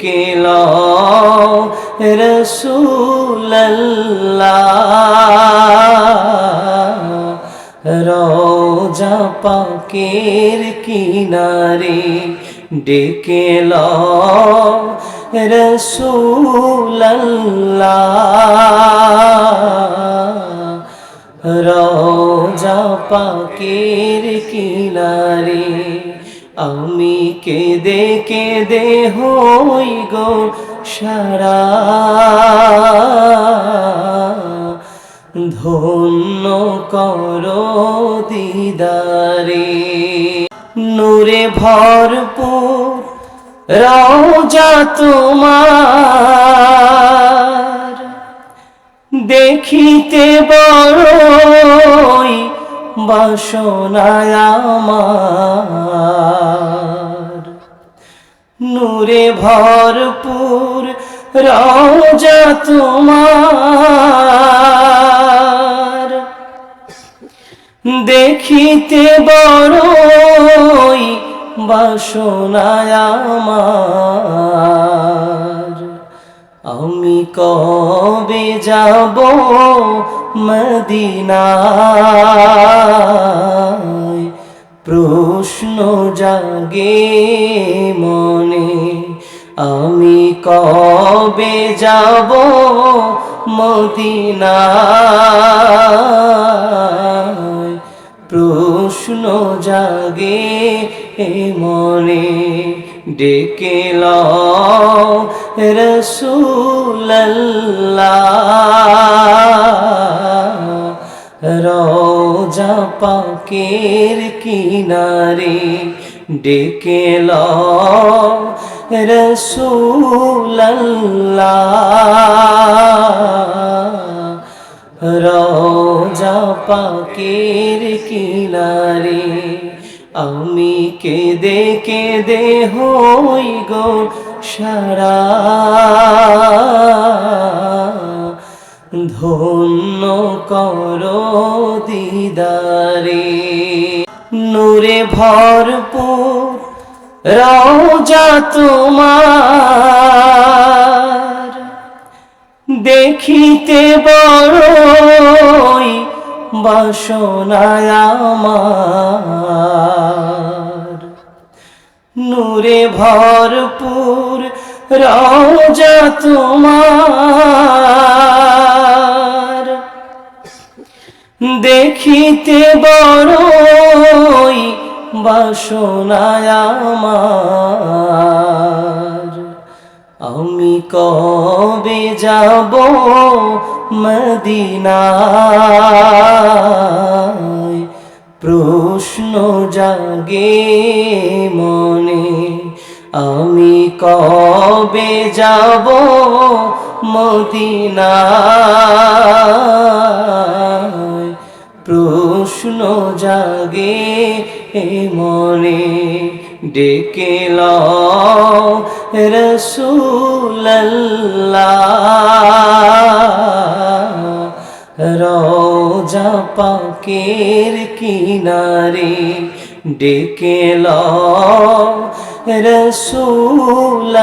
কেল রোজা পাকের কিনারে ডেকেল রসুল্লাহ রোজা পাকের কিনারে আমি কেঁদে কেঁদে হই গো সারা। ধন্য করো দিদারে। নূরে ভরপুর রওজা তোমার। দেখিতে বড়ই বাসনায় আমার। নূরে ভরপুর রওজা তোমার। দেখিতে বড়ই বাসনায় আমার। আমি কবে যাব মদিনায়? প্রশ্ন জাগে মনে কবে যাব মদিনায়? প্রশ্ন জাগে এ মনে ডেকে রসুল্লাহ রোজা পাকের কিনারে ডেকে রসুল্লাহ রোজা পাকের কিনারে আমি কেঁদে কেঁদে হই গো সারা। ধন্য কর দিদারে, নূরে ভরপুর রওজা তোমার। দেখিতে বড়ই বাসনায় আমার। নূরে ভরপুর রওজা তোমার। দেখিতে বড়ই বাসনায় আমার। আমি কবে যাব মদিনায়? প্রশ্ন জাগে মনে, আমি কবে যাব মদিনায়? প্রশ্ন জাগে মনে ডেকে রোজা পাকের কিনারে ডেকে রসুল্লাহ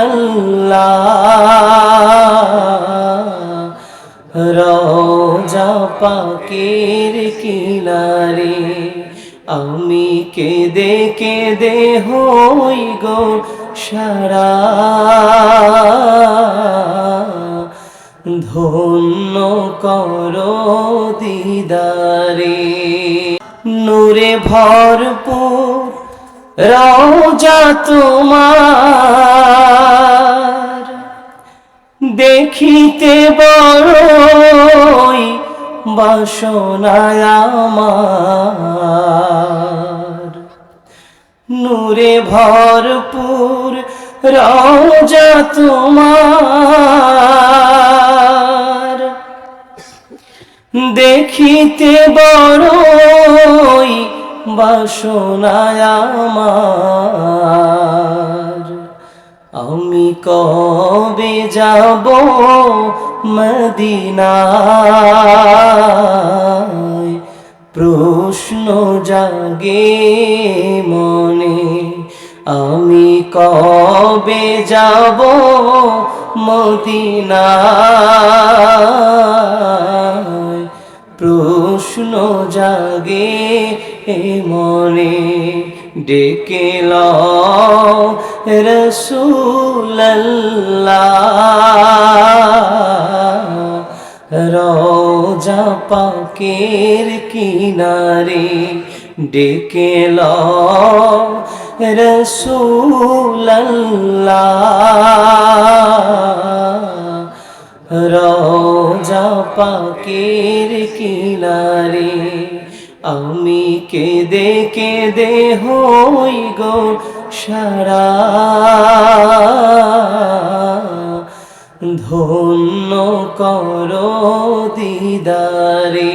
রোজা পাকের কিনারে আমি কেঁদে কেঁদে হই গো সারা। ধন্য করো দিদারে। নূরে ভরপুর রওজা তোমার। দেখিতে বড়ই বাসনায় আমার। নূরে ভরপুর রওজা তোমার। দেখিতে বড়ই বাসনায় আমার। আমি কবে যাব মদিনায়? প্রশ্ন জাগে মনে আমি কবে যাব মদিনায়? প্রশ্ন জাগে মনে ডেকে রসুল্লাহ রোজা পাকের কিনারে ডেকে রসুল্লাহ রোজা পাকের কিনারে আমি কেঁদে কেঁদে হই গো সারা। ধন্য কর দিদারে।